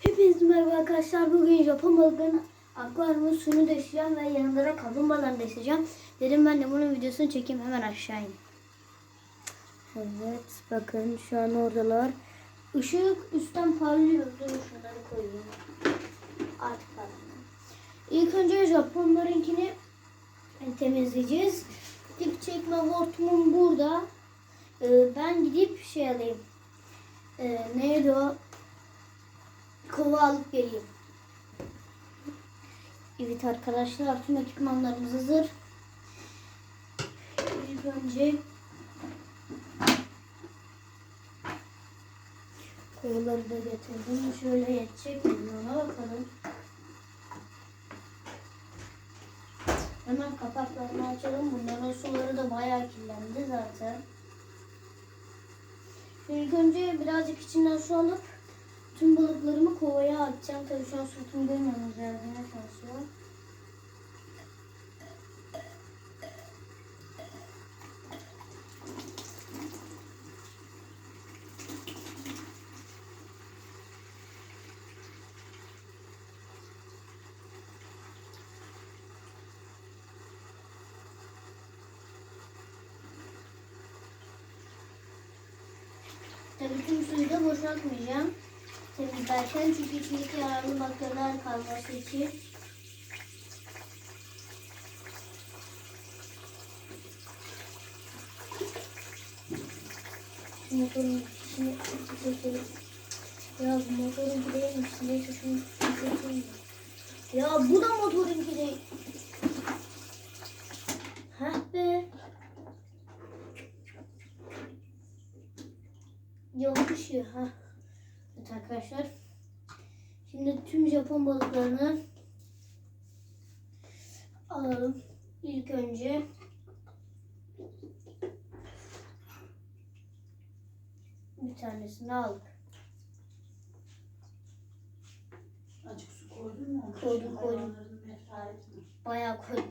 Hepinize merhaba arkadaşlar. Bugün Japon balıklarının akvaryumun suyunu değiştireceğim ve yanında da kaplumbağalarını değiştireceğim. Dedim ben de bunun videosunu çekeyim hemen aşağı in. Evet bakın şu an oradalar. Işık üstten parlıyor. Dur şunları koyayım. Artık parlamıyor. İlk önce Japonlarınkini temizleyeceğiz. Dip çekme hortumum burada. Ee, ben gidip şey alayım. Ee, neydi o? Kova alıp geleyim. Evet arkadaşlar tüm ekipmanlarımız hazır. İlk önce kovaları da getirdim. Şöyle yetecek mi ona bakalım. Hemen kapaklarını açalım. Bunların suları da bayağı kirlendi zaten. İlk önce birazcık içinden su alıp tüm balıklarımı kovaya atacağım. Tabii şu an sırtımı görmüyorsunuz yani ne çalışıyor. Tabii tüm suyu da boşaltmayacağım. Temizlerken çünkü içindeki yararlı bakteriler kalması için. Motorun içine çekelim. Ya bu motorun değilmiş. Neyse şunu çekelim. Ya bu da motorun değil. Heh be. Yanlış ya. Ha. Evet arkadaşlar. Şimdi tüm Japon balıklarını alalım. İlk önce bir tanesini aldık. Açık su koydun mu? Koydum, koydum. Bayağı koy.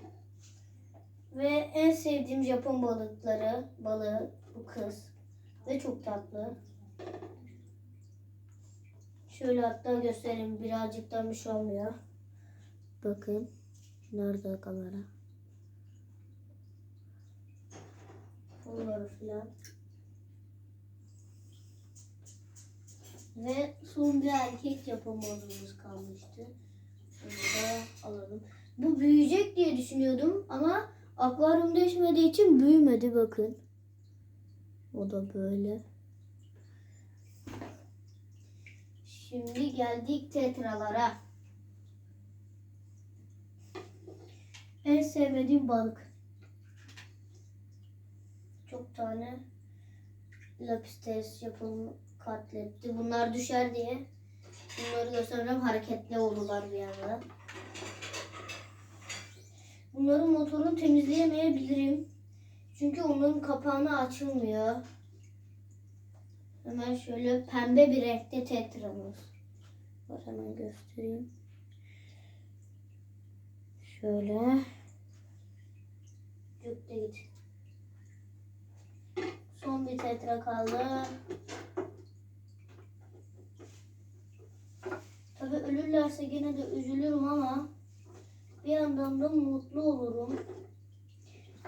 Ve en sevdiğim Japon balıkları, balığı bu kız. Ve çok tatlı. Şöyle hatta göstereyim. Birazcık da bir şey olmuyor. Bakın. Nerede kamera? Bunları filan. Ve son bir erkek Japon balığımız kalmıştı. Şunu da alalım. Bu büyüyecek diye düşünüyordum ama akvaryum değişmediği için büyümedi bakın. O da böyle. Şimdi geldik tetralara. En sevmediğim balık. Çok tane lapistes yapılmış katletti. Bunlar düşer diye. Bunları göstereceğim. Hareketli oldular bir anda. Bunların motorunu temizleyemeyebilirim. Çünkü onların kapağını açılmıyor. Hemen şöyle pembe bir renkte tetramız. Var hemen göstereyim. Şöyle. Cuk git. Son bir tetra kaldı. Tabi ölürlerse gene de üzülürüm ama bir yandan da mutlu olurum.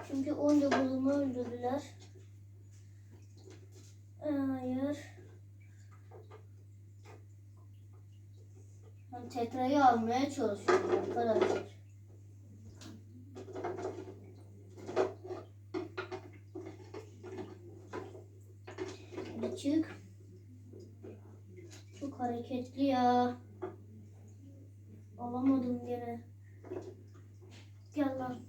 Çünkü onca balımı öldürdüler. Hayır. Ben tekrayı almaya çalışıyorum arkadaşlar. Hadi çık. Çok hareketli ya. Alamadım gene. Gel lan.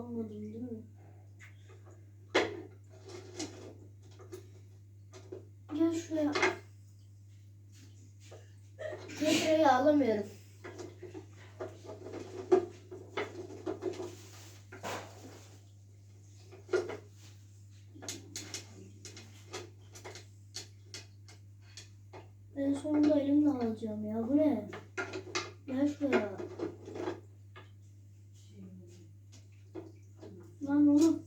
Almadım değil mi? Gel şuraya. Tekrarı alamıyorum. En sonunda elimle alacağım ya. Bu ne? Gel şuraya. Lan oğlum.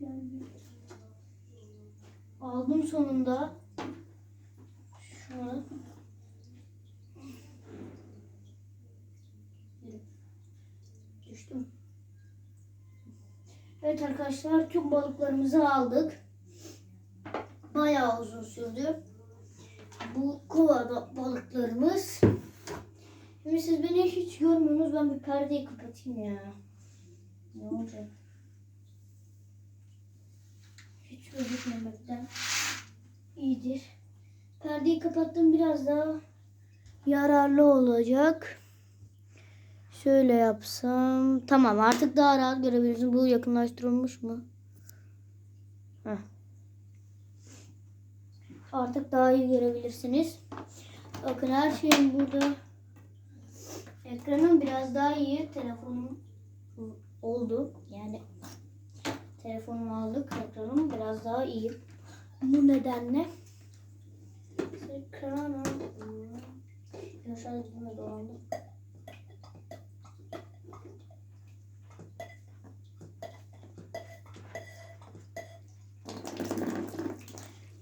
Geldi. Aldım sonunda. Şunu. Düştüm. Evet arkadaşlar tüm balıklarımızı aldık. Bayağı uzun sürdü. Bu kovada balıklarımız. Şimdi siz beni hiç görmüyorsunuz. Ben bir perdeyi kapatayım ya. Ne olacak? Hiç gözükmemekten iyidir. Perdeyi kapattım biraz daha yararlı olacak. Şöyle yapsam. Tamam artık daha rahat görebilirsin. Bu yakınlaştırılmış mı? Heh. Artık daha iyi görebilirsiniz. Bakın her şeyim burada. Ekranım biraz daha iyi. Telefonum oldu. Yani telefonumu aldık. Ekranım biraz daha iyi. Bu nedenle ekranım Yaşar dibime dolandı.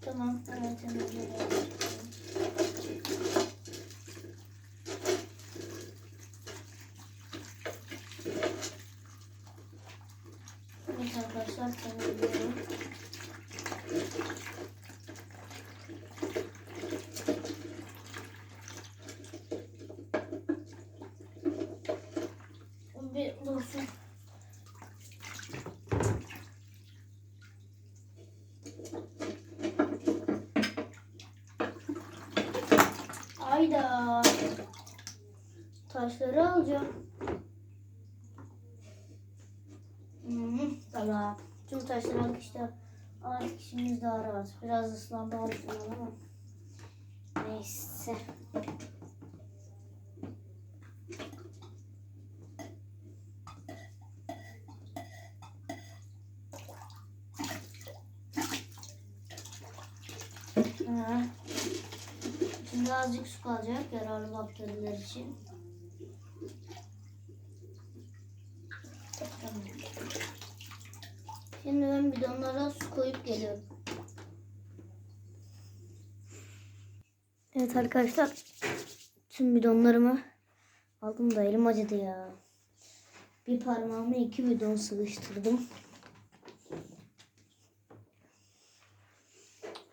Tamam, hemen temizliyorum. Evet arkadaşlar temizliyorum. Taşları alacağım. Hmm, tamam. Tüm taşları aldık işte. Artık işimiz daha rahat. Biraz ıslandı altından ama. Neyse. Şimdi azıcık su kalacak yararlı bakteriler için. Şimdi ben bidonlara su koyup geliyorum. Evet arkadaşlar. Tüm bidonlarımı aldım da elim acıdı ya. Bir parmağımı iki bidon sıvıştırdım.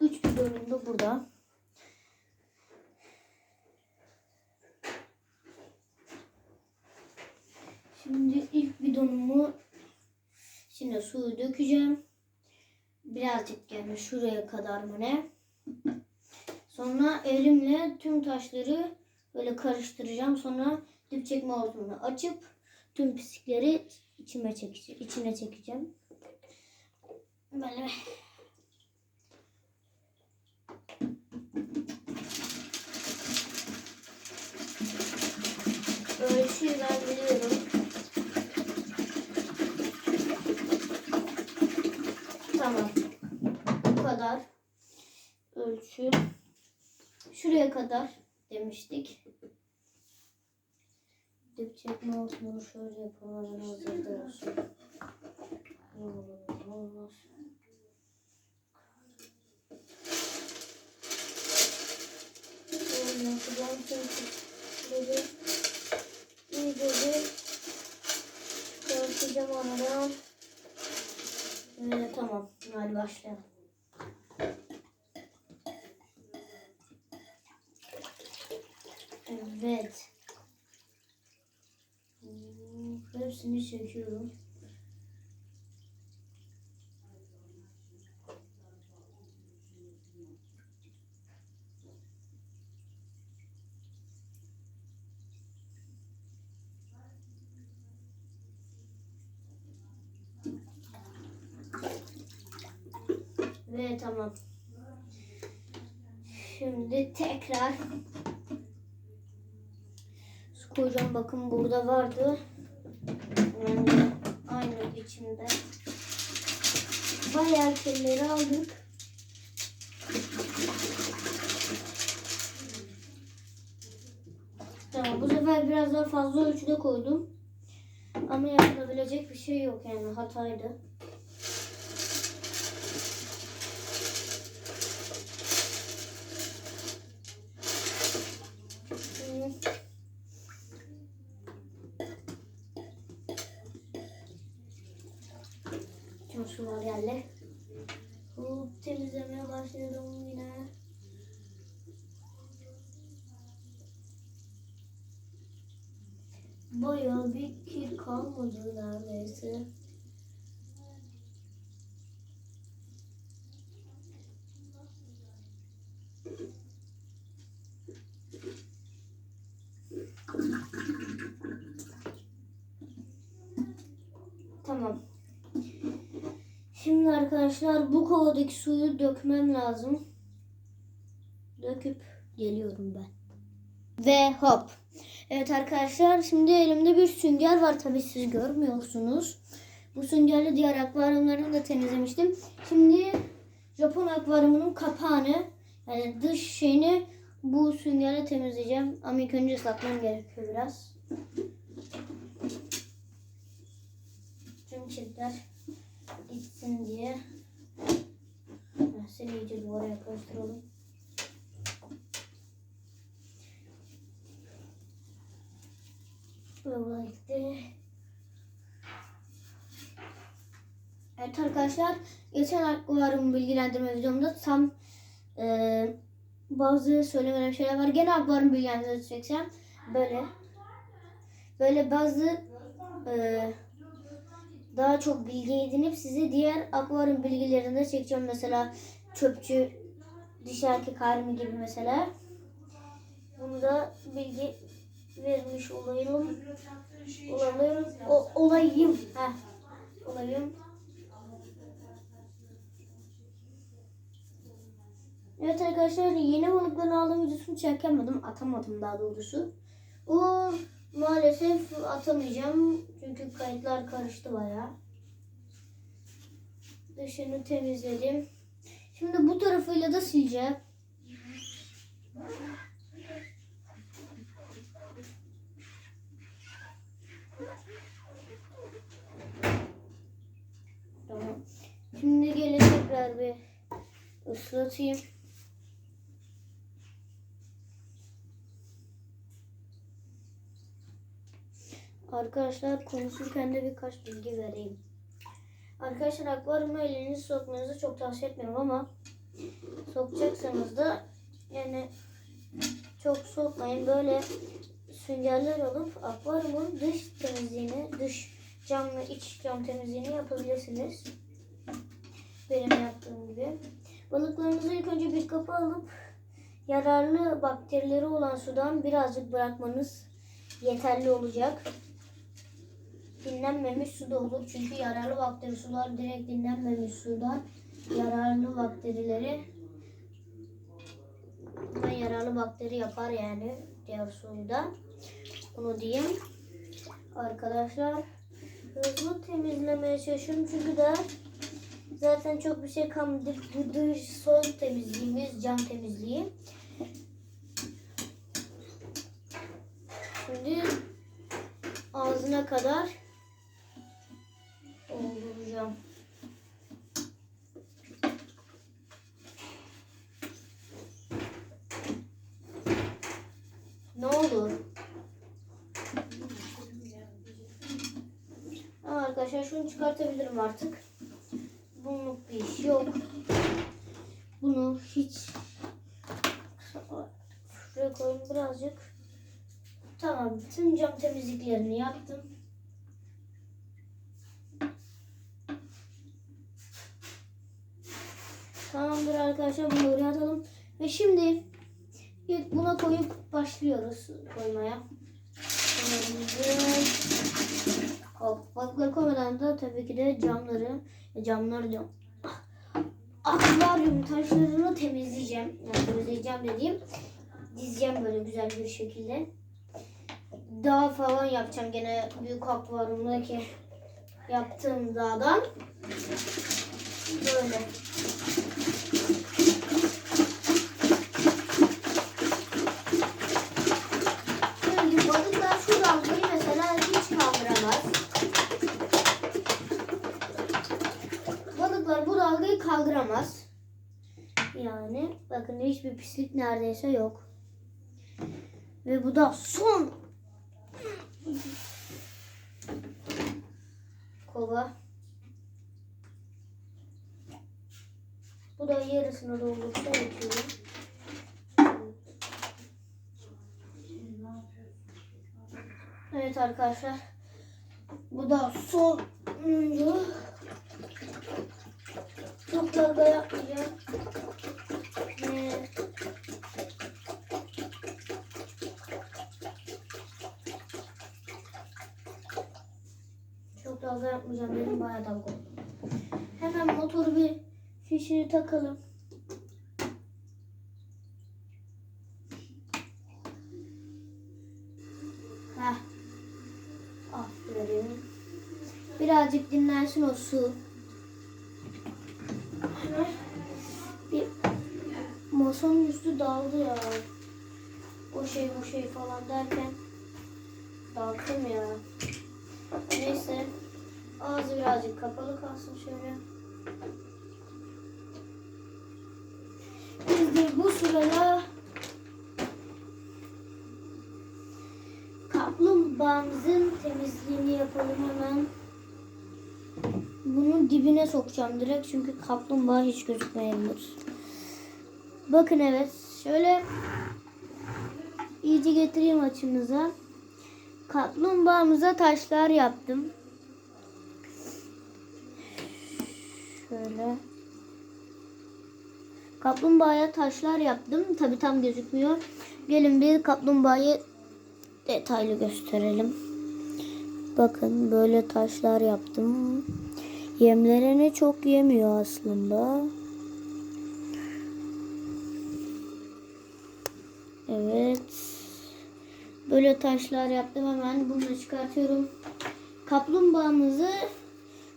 Üç bidonum da burada. Şimdi ilk bidonumu şimdi suyu dökeceğim. Birazcık yani şuraya kadar mı ne? Sonra elimle tüm taşları böyle karıştıracağım. Sonra dip çekme hortumunu açıp tüm pislikleri içime çekeceğim, içine çekeceğim. Böyle ölçüyü ben biliyorum. Tamam. Bu kadar ölçü. Şuraya kadar demiştik. Dip çekme olsun. Şöyle yapalım. Ne olur ne olmaz. Yapacağım. Bir çıkartacağım aradan. Ee, tamam. Hadi başlayalım. Evet. Hepsini çekiyorum. Ve tamam. Şimdi tekrar koyacağım. Bakın burada vardı. Aynı biçimde. Bayağı kirleri aldık. Tamam bu sefer biraz daha fazla ölçüde koydum. Ama yapılabilecek bir şey yok yani hataydı. Hmm. Çok sular geldi. Hop, temizlemeye başladım yine. Bayağı bir kalmadı neredeyse. Tamam. Şimdi arkadaşlar bu kovadaki suyu dökmem lazım. Döküp geliyorum ben. Ve hop. Evet arkadaşlar şimdi elimde bir sünger var tabi siz görmüyorsunuz. Bu süngerle diğer akvaryumlarını da temizlemiştim. Şimdi Japon akvaryumunun kapağını yani dış şeyini bu süngerle temizleyeceğim. Ama ilk önce ıslatmam gerekiyor biraz. Tüm çiftler gitsin diye. Seni iyice duvara yaklaştıralım. Gitti. Evet arkadaşlar geçen akvaryum bilgilendirme videomda tam e, bazı söylemediğim şeyler var. Gene akvaryum bilgilendirme çekeceğim. Böyle böyle bazı e, daha çok bilgi edinip size diğer akvaryum bilgilerini de çekeceğim. Mesela çöpçü dişi erkek harimi gibi mesela. Bunu da bilgi vermiş olayım. Olayım. O, olayım. Heh. Olayım. Evet arkadaşlar yeni balıkları aldığım videosunu çekemedim. Atamadım daha doğrusu. O maalesef atamayacağım. Çünkü kayıtlar karıştı baya. Dışını temizledim. Şimdi bu tarafıyla da sileceğim. Tamam. Şimdi gelin tekrar bir ıslatayım. Arkadaşlar konuşurken de birkaç bilgi vereyim. Arkadaşlar akvaryuma elinizi sokmanızı çok tavsiye etmiyorum ama sokacaksanız da yani çok sokmayın. Böyle süngerler alıp akvaryumun dış temizliğini, dış cam ve iç cam temizliğini yapabilirsiniz. Benim yaptığım gibi. Balıklarınızı ilk önce bir kapı alıp yararlı bakterileri olan sudan birazcık bırakmanız yeterli olacak. Dinlenmemiş su da olur. Çünkü yararlı bakteri sular direkt dinlenmemiş sudan yararlı bakterileri ve yararlı bakteri yapar yani diğer suyda. Bunu diyeyim. Arkadaşlar hızlı temizlemeye çalışıyorum çünkü de zaten çok bir şey kalmadı. Dış son temizliğimiz cam temizliği. Şimdi ağzına kadar dolduracağım. Ne olur? Arkadaşlar şunu çıkartabilirim artık. İş yok. Bunu hiç şuraya koyayım birazcık. Tamam tüm cam temizliklerini yaptım. Tamamdır arkadaşlar bunu oraya atalım. Ve şimdi buna koyup başlıyoruz koymaya. Balıkları koymadan da tabii ki de camları, camlar diyorum. Akvaryum taşlarını temizleyeceğim. Yani temizleyeceğim dediğim dizeceğim böyle güzel bir şekilde. dağ falan yapacağım gene büyük akvaryumdaki yaptığım dağdan. Böyle. Şimdi balıklar şu dalgayı mesela hiç kaldıramaz. Balıklar bu dalgayı kaldıramaz. Yani bakın hiçbir pislik neredeyse yok. Ve bu da son kova. Bu da yarısını doldursa yetiyor. Evet arkadaşlar. Bu da son Çok dalga yapmayacağım. Ve Çok dalga yapmayacağım dedim bayağı dalga oldu. Hemen motoru bir fişini takalım. Heh. Aferin. Birazcık dinlensin o su. Bir masanın üstü daldı ya. O şey bu şey falan derken dağıttım ya. Neyse. Ağzı birazcık kapalı kalsın şöyle. Biz de bu sırada kaplumbağamızın temizliğini yapalım hemen. Bunun dibine sokacağım direkt çünkü kaplumbağa hiç gözükmeyebilir. Bakın evet şöyle iyice getireyim açınıza. Kaplumbağamıza taşlar yaptım. Şöyle. Kaplumbağaya taşlar yaptım. Tabi tam gözükmüyor. Gelin bir kaplumbağayı detaylı gösterelim. Bakın böyle taşlar yaptım. Yemlerini çok yemiyor aslında. Evet. Böyle taşlar yaptım hemen bunu çıkartıyorum. Kaplumbağamızı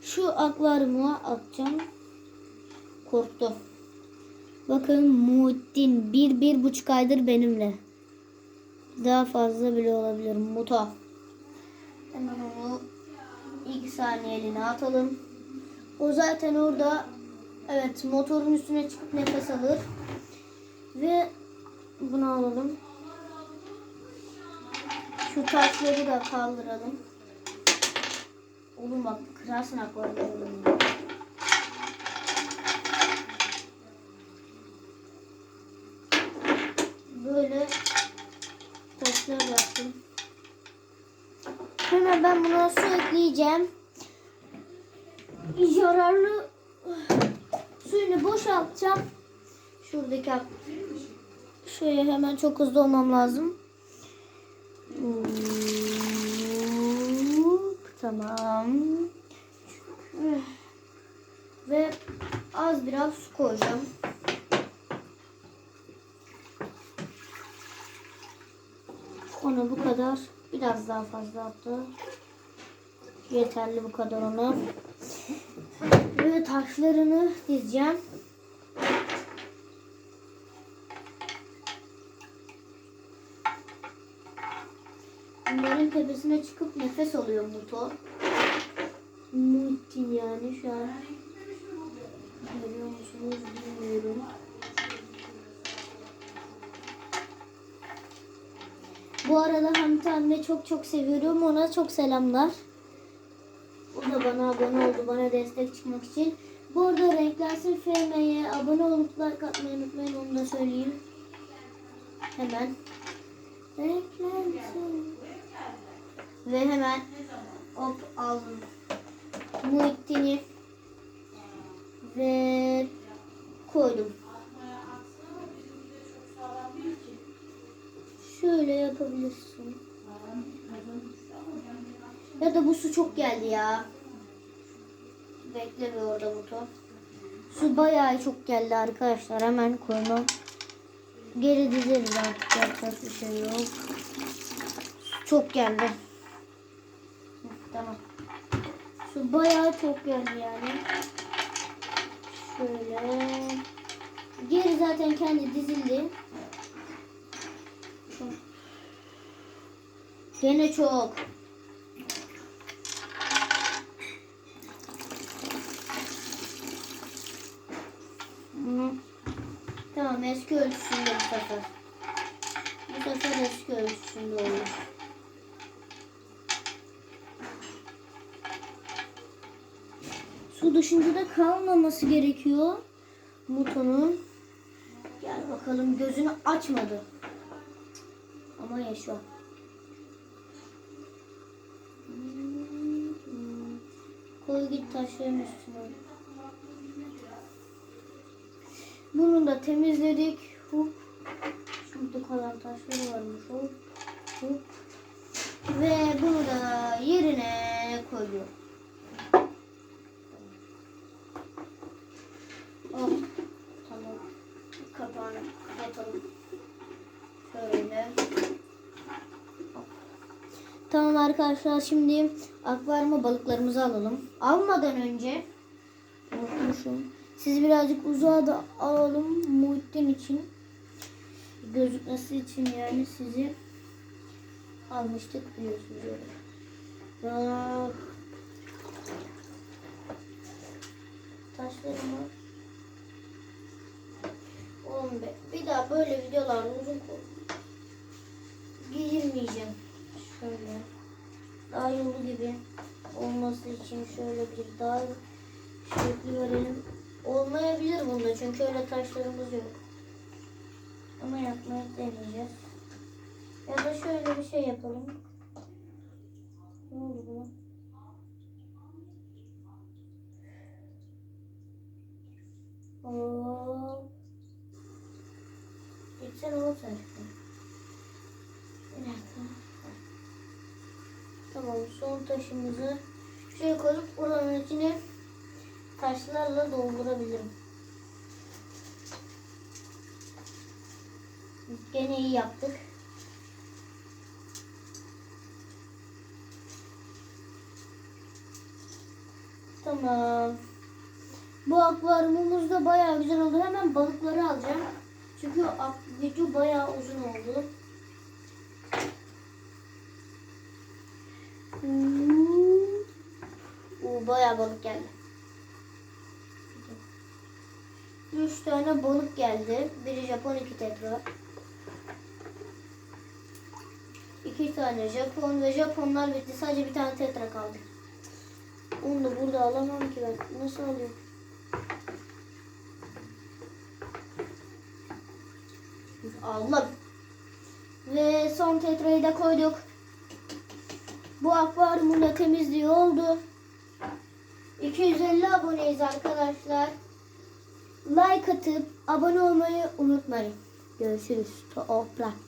şu akvaryuma atacağım. Korktu. Bakın Muhittin bir, bir buçuk aydır benimle. Daha fazla bile olabilir. Muta. Hemen onu iki saniyeliğine atalım. O zaten orada evet motorun üstüne çıkıp nefes alır. Ve bunu alalım. Şu taşları da kaldıralım. Oğlum bak kırarsın akvaryumu. Böyle taşlar yaptım. Hemen ben buna su ekleyeceğim. Yararlı suyunu boşaltacağım. Şuradaki ak- şöyle hemen çok hızlı olmam lazım. Tamam. Ve az biraz su koyacağım. Ona bu kadar. Biraz daha fazla hatta. Yeterli bu kadar ona. Ve taşlarını dizeceğim. Bunların tepesine çıkıp nefes alıyor motor. Muhittin yani şu an. Görüyor musunuz bilmiyorum. Bu arada Hamit anne çok çok seviyorum. Ona çok selamlar. Abone oldu. Bana destek çıkmak için. Bu arada Renklensin FM'ye abone olup like atmayı unutmayın. Onu da söyleyeyim. Hemen. Renklensin. Ve hemen hop aldım. Muhittin'i ve koydum. Şöyle yapabilirsin. Ya da bu su çok geldi ya. Bekle bir orada motor. Su bayağı çok geldi arkadaşlar. Hemen koymam. Geri dizeriz artık. Yapacak bir şey yok. Çok geldi. Tamam. Su bayağı çok geldi yani. Şöyle. Geri zaten kendi dizildi. Gene çok. Tamam eski ölçüsünde bu sefer. Bu sefer eski ölçüsünde olur. Su dışında da kalmaması gerekiyor. Mutonun. Gel bakalım gözünü açmadı. Ama yaşa. Koy git taşların üstüne. Bunu da temizledik. Hop. Şurada kalan taşları varmış. Hop. Hop. Ve bunu da yerine koyuyor. Hop. Tamam. Kapağını kapatalım. Şöyle. Tamam arkadaşlar şimdi akvaryuma balıklarımızı alalım. Almadan önce unutmuşum. Sizi birazcık uzağa da alalım Muhittin için. Gözükmesi için yani sizi almıştık biliyorsunuz. öyle. Aa, Taşlarım var. Oğlum be, bir daha böyle videolarda uzun kol giyinmeyeceğim. Şöyle. Daha yolu gibi olması için şöyle bir daha şekli verelim. Olmayabilir bunda çünkü öyle taşlarımız yok. Ama yapmayı deneyeceğiz. Ya da şöyle bir şey yapalım. Ne oldu buna? Hop. Gitsene oğlum sen şuradan. Bir dakika. Tamam son taşımızı şuraya koyup oranın içine taşlarla doldurabilirim. Gene iyi yaptık. Tamam. Bu akvaryumumuz da bayağı güzel oldu. Hemen balıkları alacağım. Çünkü video bayağı uzun oldu. Hmm. Oo, bayağı balık geldi. Üç tane balık geldi. Biri Japon, iki tetra. İki tane Japon ve Japonlar bitti. Sadece bir tane tetra kaldı. Onu da burada alamam ki ben. Nasıl alayım? Aldım. Ve son tetrayı da koyduk. Bu akvaryumun da temizliği oldu. 250 aboneyiz arkadaşlar. Like atıp abone olmayı unutmayın. Görüşürüz. Toprak.